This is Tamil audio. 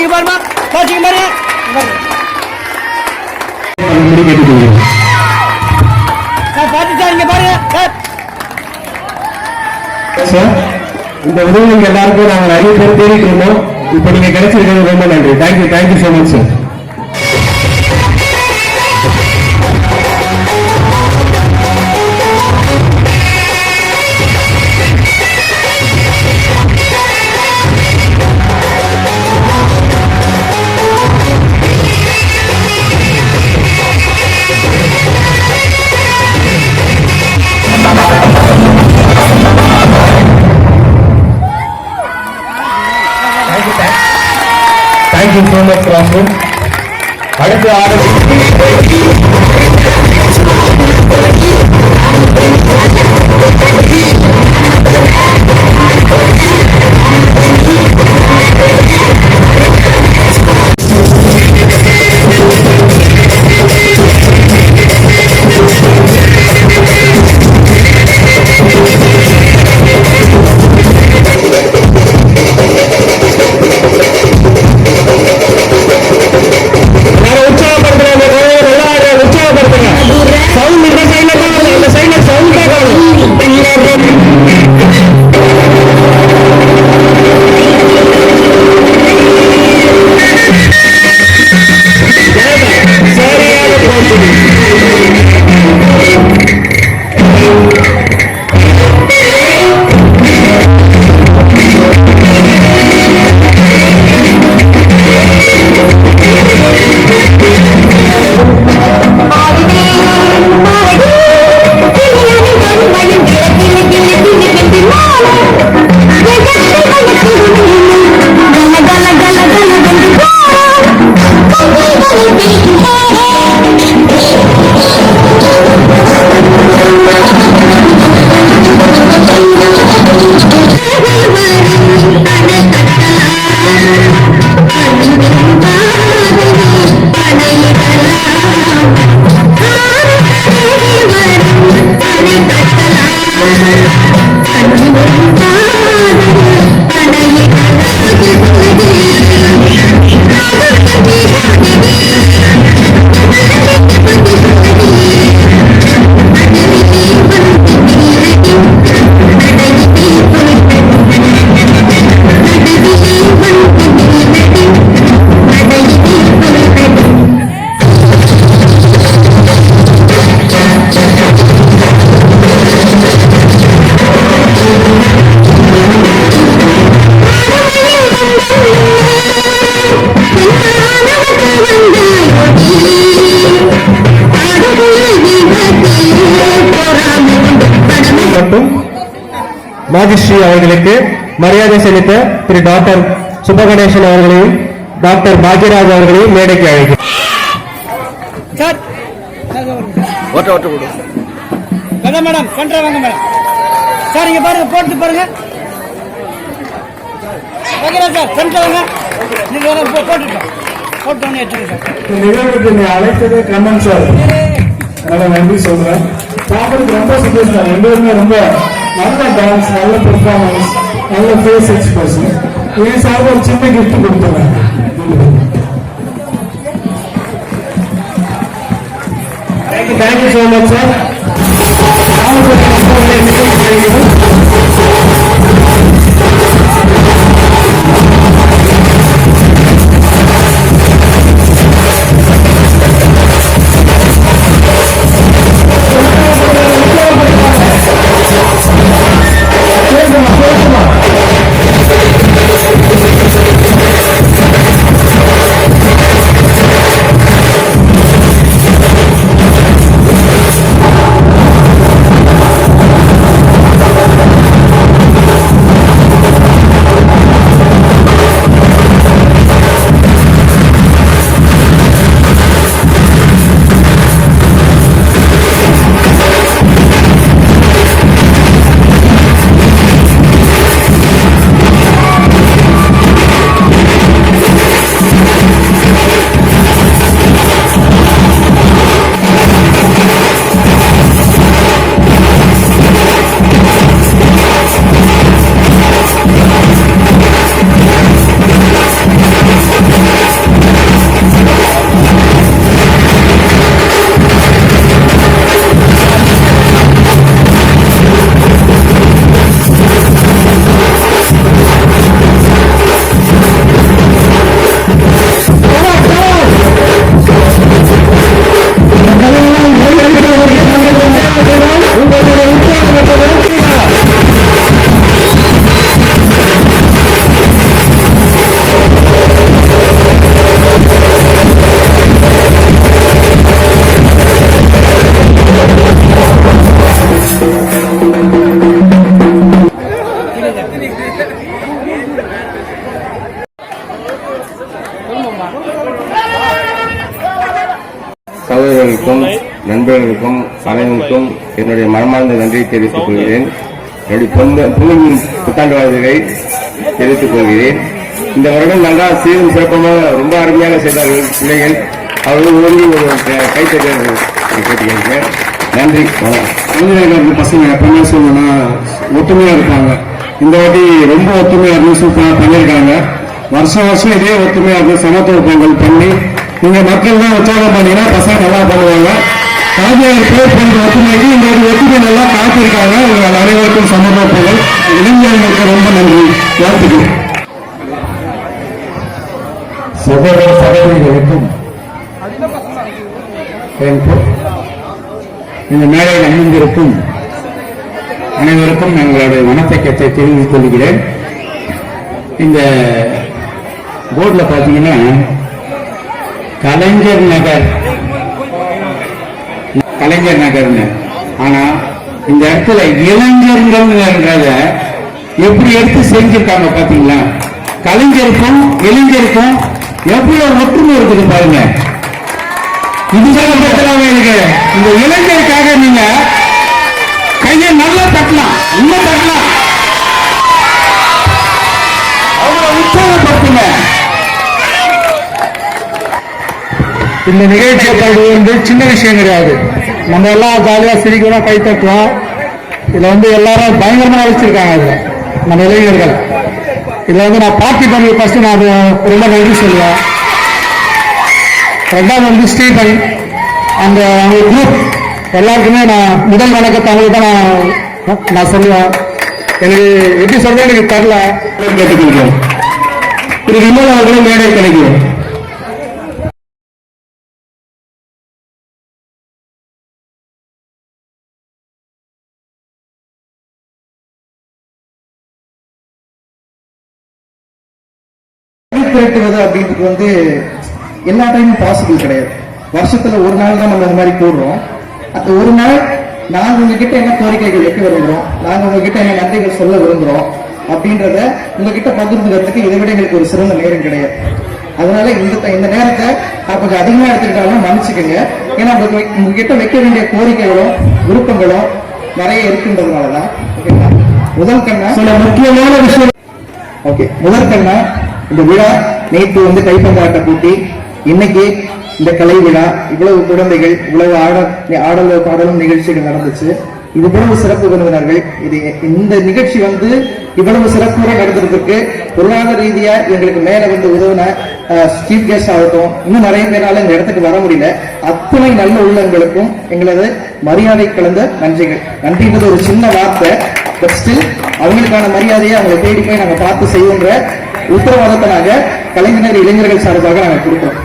இங்க பாருமா. பாசிங்க பாருங்க பாருங்க இங்க பாருங்க. சார் இந்த உதவி எல்லாருக்கும் நாங்கள் அறிவு பேர் தேடிட்டு இருந்தோம். இப்போ நீங்க கிடைச்சிருக்கிறது ரொம்ப நன்றி. Thank you thank you so much sir so அடுத்த الكريم மாஜிஸ்ட்ரி அவர்களுக்கு மரியாதை செலுத்த திரு டாக்டர் சுபகணேசன் அவர்களையும் டாக்டர் பாக்யராஜ் அவர்களையும் மேடைக்கு அழைக்கிறேன் சார். ஓட்ட ஓட்ட விடு கதா மேடம் வாங்க மேடம். சார் இங்க பாருங்க போட்டு பாருங்க. சார் சென்டர் வாங்க. நீங்க போட்டுட்டோம் போட்டு வந்து எடுத்துங்க சார். நிகழ்வுக்கு அழைத்தது கண்ணன் சார். நன்றி சொல்றேன். பார்க்கறதுக்கு ரொம்ப சந்தோஷம். பேருமே ரொம்ப நல்ல டான்ஸ் நல்ல பெர்ஃபார்மன்ஸ் நல்ல ஃபேஸ் எக்ஸ்பிரஷன் என் சார் ஒரு சின்ன கிஃப்ட் கொடுத்துறேன் தேங்க்யூ ஸோ மச் சார் அனைவருக்கும் என்னுடைய மனமார்ந்த நன்றியை தெரிவித்துக் கொள்கிறேன். என்னுடைய பொந்த புதுவின் புத்தாண்டு வாழ்த்துக்களை தெரிவித்துக் கொள்கிறேன். இந்த வருடம் நல்லா சீரும் சிறப்பமாக ரொம்ப அருமையாக செய்தார்கள் பிள்ளைகள். அவர்கள் ஓடி ஒரு கைத்தறிஞர்கள் கேட்டுக்கிறேன் நன்றி வணக்கம். பசங்க எப்பவுமே சொல்லணும்னா ஒத்துமையா இருப்பாங்க. இந்த வாட்டி ரொம்ப ஒத்துமையா இருந்து சூப்பராக பண்ணியிருக்காங்க. வருஷம் வருஷம் இதே ஒத்துமையா இருந்து சமத்துவ பொங்கல் பண்ணி நீங்க மக்கள் தான் உற்சாகம் பண்ணீங்கன்னா பசங்க நல்லா பண்ணுவாங்க. ஆஞ்சநேயர் பேர் பண்ற ஒத்துமைக்கு இந்த ஒரு ஒத்துமை நல்லா காத்திருக்காங்க. உங்கள் அனைவருக்கும் சமத்துவ இளைஞர்களுக்கு ரொம்ப நன்றி. வாழ்த்துக்கள். சகோதர சகோதரிகளுக்கும் இந்த மேடையில் அணிந்திருக்கும் அனைவருக்கும் எங்களுடைய வணக்கத்தை தெரிவித்துக் கொள்கிறேன். இந்த போர்டில் பார்த்தீங்கன்னா கலைஞர் நகர் கலைஞர் நகர்னு. ஆனா இந்த இடத்துல இளைஞர்கள்ன்றத எப்படி எடுத்து செஞ்சிருக்காங்க பாத்தீங்களா? கலைஞருக்கும் இளைஞருக்கும் எவ்வளவு ஒற்றுமை இருக்குது பாருங்க. இதுதான் பிரச்சனை இருக்கு இந்த இளைஞருக்காக நீங்க கையை நல்லா தட்டலாம் இன்னும் தட்டலாம். அவ்வளவு உற்சாகப்படுத்துங்க இந்த நிகழ்ச்சியை தவிர வந்து சின்ன விஷயம் கிடையாது. நம்ம எல்லாம் ஜாலியா சிரிக்கணும் கை தட்டுவோம். இதுல வந்து எல்லாரும் பயங்கரமா வச்சிருக்காங்க இதுல நம்ம இளைஞர்கள். இதுல வந்து நான் பார்ட்டி பண்ணி ஃபர்ஸ்ட் நான் ரொம்ப நன்றி சொல்லுவேன். ரெண்டாவது வந்து ஸ்டீபன் அந்த அவங்க குரூப் எல்லாருக்குமே நான் முதல் வணக்கத்தை அவங்களுக்கு தான் நான் நான் சொல்லுவேன். எனக்கு எப்படி சொல்றது எனக்கு தெரியல. கேட்டுக்கொள்கிறேன் திரு விமல் அவர்களும் மேடை கிடைக்கும் திரட்டுவது அப்படின்றது வந்து எல்லா டைமும் பாசிபிள் கிடையாது. வருஷத்துல ஒரு நாள் தான் நம்ம இந்த மாதிரி கூடுறோம். அந்த ஒரு நாள் நாங்க உங்ககிட்ட என்ன கோரிக்கைகள் வைக்க விரும்புறோம் நாங்க உங்ககிட்ட என்ன நன்றிகள் சொல்ல விரும்புறோம் அப்படின்றத உங்ககிட்ட பகிர்ந்துக்கிறதுக்கு இதை விட எங்களுக்கு ஒரு சிறந்த நேரம் கிடையாது. அதனால இந்த இந்த நேரத்தை கொஞ்சம் அதிகமா எடுத்துக்கிட்டாலும் மன்னிச்சுக்கோங்க. ஏன்னா உங்களுக்கு உங்ககிட்ட வைக்க வேண்டிய கோரிக்கைகளும் விருப்பங்களும் நிறைய இருக்குன்றதுனாலதான் ஓகேங்களா? முதல் கண்ணா? சில முக்கியமான விஷயம். ஓகே முதற்கண்ணா இந்த விழா நேற்று வந்து கைப்பந்தாட்ட போட்டி. இன்னைக்கு இந்த கலை விழா இவ்வளவு குழந்தைகள் இவ்வளவு ஆடல் ஆடலும் பாடலும் நிகழ்ச்சிகள் நடந்துச்சு. இது இவ்வளவு சிறப்பு விருந்தினர்கள் இது இந்த நிகழ்ச்சி வந்து இவ்வளவு சிறப்புடன் நடத்துறதுக்கு பொருளாதார ரீதியா எங்களுக்கு மேல வந்து உதவின சீஃப் கெஸ்ட் ஆகட்டும் இன்னும் நிறைய பேரால இந்த இடத்துக்கு வர முடியல. அத்தனை நல்ல உள்ளங்களுக்கும் எங்களது மரியாதை கலந்த நன்றிகள். நன்றின்றது ஒரு சின்ன வார்த்தை. பட் ஸ்டில் அவங்களுக்கான மரியாதையை அவங்களை தேடி போய் நாங்க பார்த்து செய்வோன்ற உத்தரவாதத்தை நாங்க கலைஞர் இளைஞர்கள் சார்பாக நாங்க கொடுக்கிறோம்.